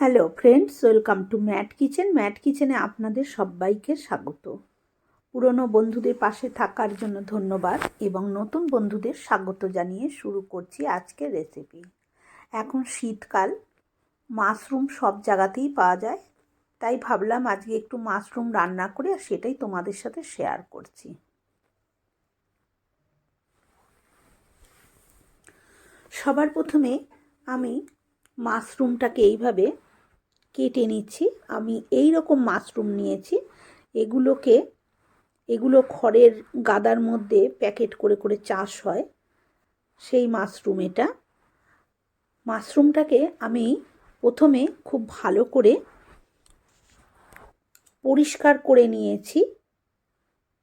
Hello friends, welcome to Matt kitchen. Matt কিচেনে আপনাদের সবাইকে স্বাগত। পুরনো বন্ধুদের পাশে থাকার জন্য ধন্যবাদ এবং নতুন বন্ধুদের স্বাগত জানিয়ে শুরু করছি আজকের রেসিপি এখন শীতকাল, মাশরুম সব জায়গাতেই পাওয়া যায়, তাই ভাবলাম আজকে একটু মাশরুম রান্না করে আর সেটাই তোমাদের সাথে শেয়ার করছি। সবার প্রথমে আমি মাশরুমটাকে এইভাবে কেটে নিচ্ছি। আমি এই রকম মাশরুম নিয়েছি। এগুলোকে, এগুলো খড়ের গাদার মধ্যে প্যাকেট করে করে চাষ হয়। সেই মাশরুম এটা। মাশরুমটাকে আমি প্রথমে খুব ভালো করে পরিষ্কার করে নিয়েছি।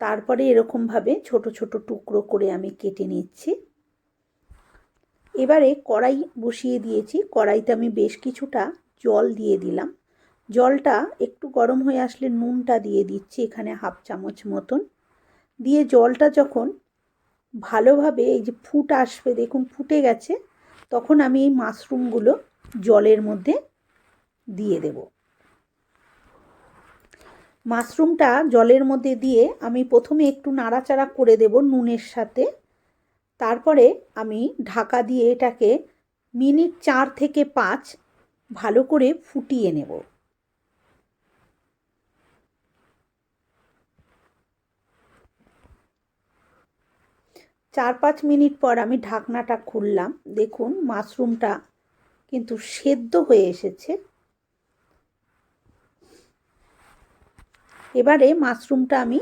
তারপরে এরকমভাবে ছোট ছোট টুকরো করে আমি কেটে নিচ্ছি। এবারে কড়াই বসিয়ে দিয়েছি। কড়াইতে আমি বেশ কিছুটা জল দিয়ে দিলাম। জলটা একটু গরম হয়ে আসলে নুনটা দিয়ে দিচ্ছি এখানে হাফ চামচ মতন। দিয়ে জলটা যখন ভালোভাবে এই যে ফুট আসবে, দেখুন ফুটে গেছে, তখন আমি এই মাশরুমগুলো জলের মধ্যে দিয়ে দেব। মাশরুমটা জলের মধ্যে দিয়ে আমি প্রথমে একটু নাড়াচাড়া করে দেব নুনের সাথে। তারপরে আমি ঢাকা দিয়ে এটাকে মিনিট চার থেকে পাঁচ ভালো করে ফুটিয়ে নেব। চার পাঁচ মিনিট পর আমি ঢাকনাটা খুললাম। দেখুন, মাশরুমটা কিন্তু সেদ্ধ হয়ে এসেছে। এবারে মাশরুমটা আমি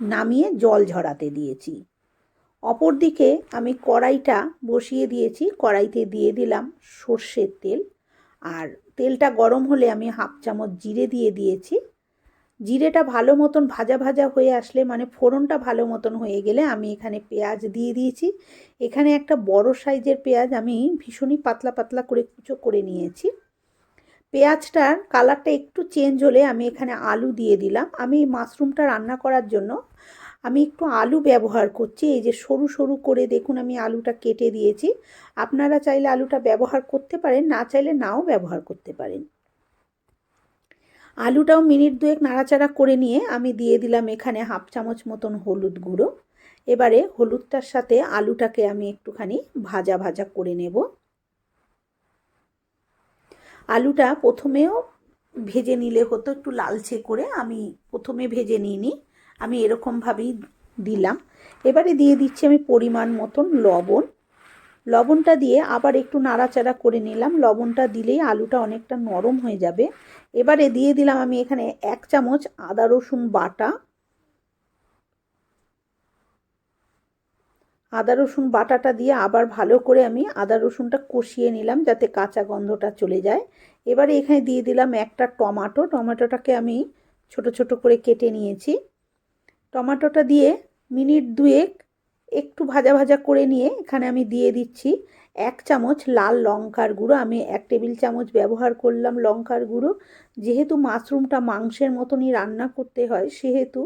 নামিয়ে জল ঝরাতে দিয়েছি। অপরদিকে আমি কড়াইটা বসিয়ে দিয়েছি, কড়াইতে দিয়ে দিলাম সর্ষের তেল। আর তেলটা গরম হলে আমি হাফ চামচ জিরে দিয়ে দিয়েছি। জিরেটা ভালো মতন ভাজা ভাজা হয়ে আসলে মানে ফোড়নটা ভালো মতন হয়ে গেলে আমি এখানে পেঁয়াজ দিয়ে দিয়েছি। এখানে একটা বড় সাইজের পেঁয়াজ আমি ভীষণই পাতলা পাতলা করে কুচো করে নিয়েছি। পেঁয়াজটার কালারটা একটু চেঞ্জ হলে আমি এখানে আলু দিয়ে দিলাম। আমি মাশরুমটা রান্না করার জন্য আমি একটু আলু ব্যবহার করছি। এই যে সরু সরু করে দেখুন আমি আলুটা কেটে দিয়েছি। আপনারা চাইলে আলুটা ব্যবহার করতে পারেন, না চাইলে নাও ব্যবহার করতে পারেন। আলুটাও মিনিট দুয়েক নাড়াচাড়া করে নিয়ে আমি দিয়ে দিলাম এখানে হাফ চামচ মতন হলুদ গুঁড়ো। এবারে হলুদটার সাথে আলুটাকে আমি একটুখানি ভাজা ভাজা করে নেব। আলুটা প্রথমেও ভেজে নিলে হতো, একটু লালচে করে আমি প্রথমে ভেজে নিইনি। আমি এরকমভাবেই দিলাম। এবারে দিয়ে দিচ্ছি আমি পরিমাণ মতন লবণ। লবণটা দিয়ে আবার একটু নাড়াচাড়া করে নিলাম। লবণটা দিলেই আলুটা অনেকটা নরম হয়ে যাবে। এবারে দিয়ে দিলাম আমি এখানে এক চামচ আদা রসুন বাটা। আদা রসুন বাটাটা দিয়ে আবার ভালো করে আমি আদা রসুনটা কষিয়ে নিলাম যাতে কাঁচা গন্ধটা চলে যায়। এবারে এখানে দিয়ে দিলাম একটা টমাটো। টমেটোটাকে আমি ছোট ছোট করে কেটে নিয়েছি। টমাটোটা দিয়ে মিনিট দুয়েক একটু ভাজা ভাজা করে নিয়ে এখানে আমি দিয়ে দিচ্ছি এক চামচ লাল লঙ্কার গুঁড়ো। আমি এক টেবিল চামচ ব্যবহার করলাম লঙ্কার গুঁড়ো। যেহেতু মাশরুমটা মাংসের মতনই রান্না করতে হয়, সেহেতু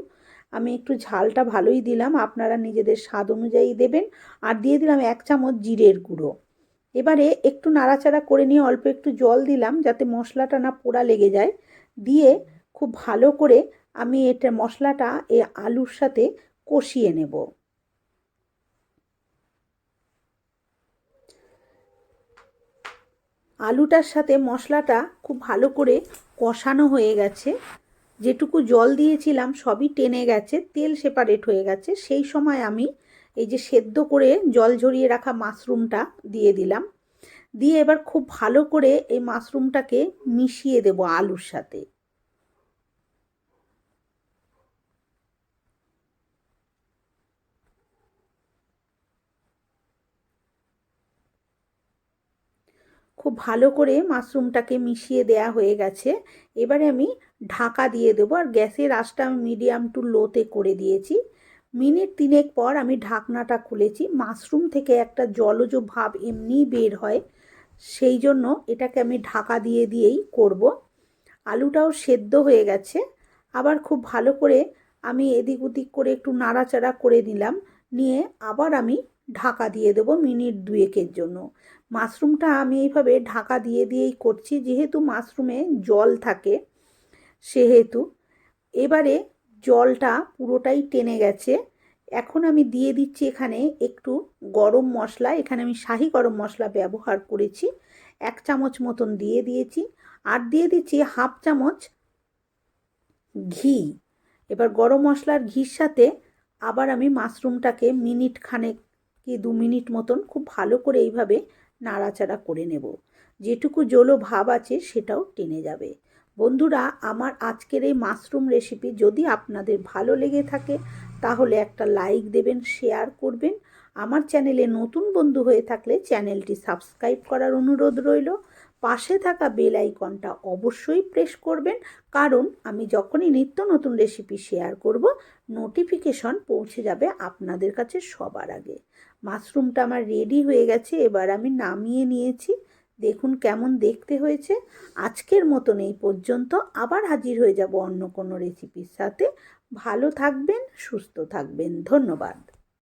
আমি একটু ঝালটা ভালোই দিলাম। আপনারা নিজেদের স্বাদ অনুযায়ী দেবেন। আর দিয়ে দিলাম এক চামচ জিরের গুঁড়ো। এবারে একটু নাড়াচাড়া করে নিয়ে অল্প একটু জল দিলাম যাতে মশলাটা না পোড়া লেগে যায়। দিয়ে খুব ভালো করে আমি এটা মশলাটা এই আলুর সাথে কষিয়ে নেব। আলুটার সাথে মশলাটা খুব ভালো করে কষানো হয়ে গেছে। যেটুকু জল দিয়েছিলাম সবই টেনে গেছে, তেল সেপারেট হয়ে গেছে। সেই সময় আমি এই যে সেদ্ধ করে জল ঝরিয়ে রাখা মাশরুমটা দিয়ে দিলাম। দিয়ে এবার খুব ভালো করে এই মাশরুমটাকে মিশিয়ে দেব আলুর সাথে। খুব ভালো করে মাশরুমটাকে মিশিয়ে দেয়া হয়ে গেছে। এবারে আমি ঢাকা দিয়ে দেবো আর গ্যাসের আঁচটা আমি মিডিয়াম টু লোতে করে দিয়েছি। মিনিট তিনেক পর আমি ঢাকনাটা খুলেছি। মাশরুম থেকে একটা জলজ ভাব এমনি বের হয়, সেই জন্য এটাকে আমি ঢাকা দিয়ে দিয়েই করব। আলুটাও সেদ্ধ হয়ে গেছে। আবার খুব ভালো করে আমি এদিক ওদিক করে একটু নাড়াচাড়া করে নিলাম। নিয়ে আবার আমি ঢাকা দিয়ে দেবো মিনিট দুয়েকের জন্য। মাশরুমটা আমি এইভাবে ঢাকা দিয়ে দিয়েই করছি, যেহেতু মাশরুমে জল থাকে, সেহেতু। এবারে জলটা পুরোটাই টেনে গেছে। এখন আমি দিয়ে দিচ্ছি এখানে একটু গরম মশলা, এখানে আমি শাহি গরম মশলা ব্যবহার করেছি। এক চামচ মতন দিয়ে দিয়েছি। আর দিয়ে দিচ্ছি হাফ চামচ ঘি। এবার গরম মশলার ঘির সাথে আবার আমি মাশরুমটাকে মিনিট খানেক কি দু মিনিট মতন খুব ভালো করে এইভাবে নাড়াচাড়া করে নেব। যেটুকু জলো ভাব আছে সেটাও টেনে যাবে। বন্ধুরা, আমার আজকের এই মাশরুম রেসিপি যদি আপনাদের ভালো লেগে থাকে, তাহলে একটা লাইক দেবেন শেয়ার করবেন। আমার চ্যানেলে নতুন বন্ধু হয়ে থাকলে চ্যানেলটি সাবস্ক্রাইব করার অনুরোধ রইল। পাশে থাকা বেল আইকনটা অবশ্যই প্রেস করবেন, কারণ আমি যখনই নিত্য নতুন রেসিপি শেয়ার করব নোটিফিকেশন পৌঁছে যাবে আপনাদের কাছে সবার আগে। মাশরুমটা আমার রেডি হয়ে গেছে, এবার আমি নামিয়ে নিয়েছি। দেখুন কেমন দেখতে হয়েছে। আজকের মতন এই পর্যন্ত আবার হাজির হয়ে যাব অন্য কোনো রেসিপির সাথে। ভালো থাকবেন, সুস্থ থাকবেন। ধন্যবাদ।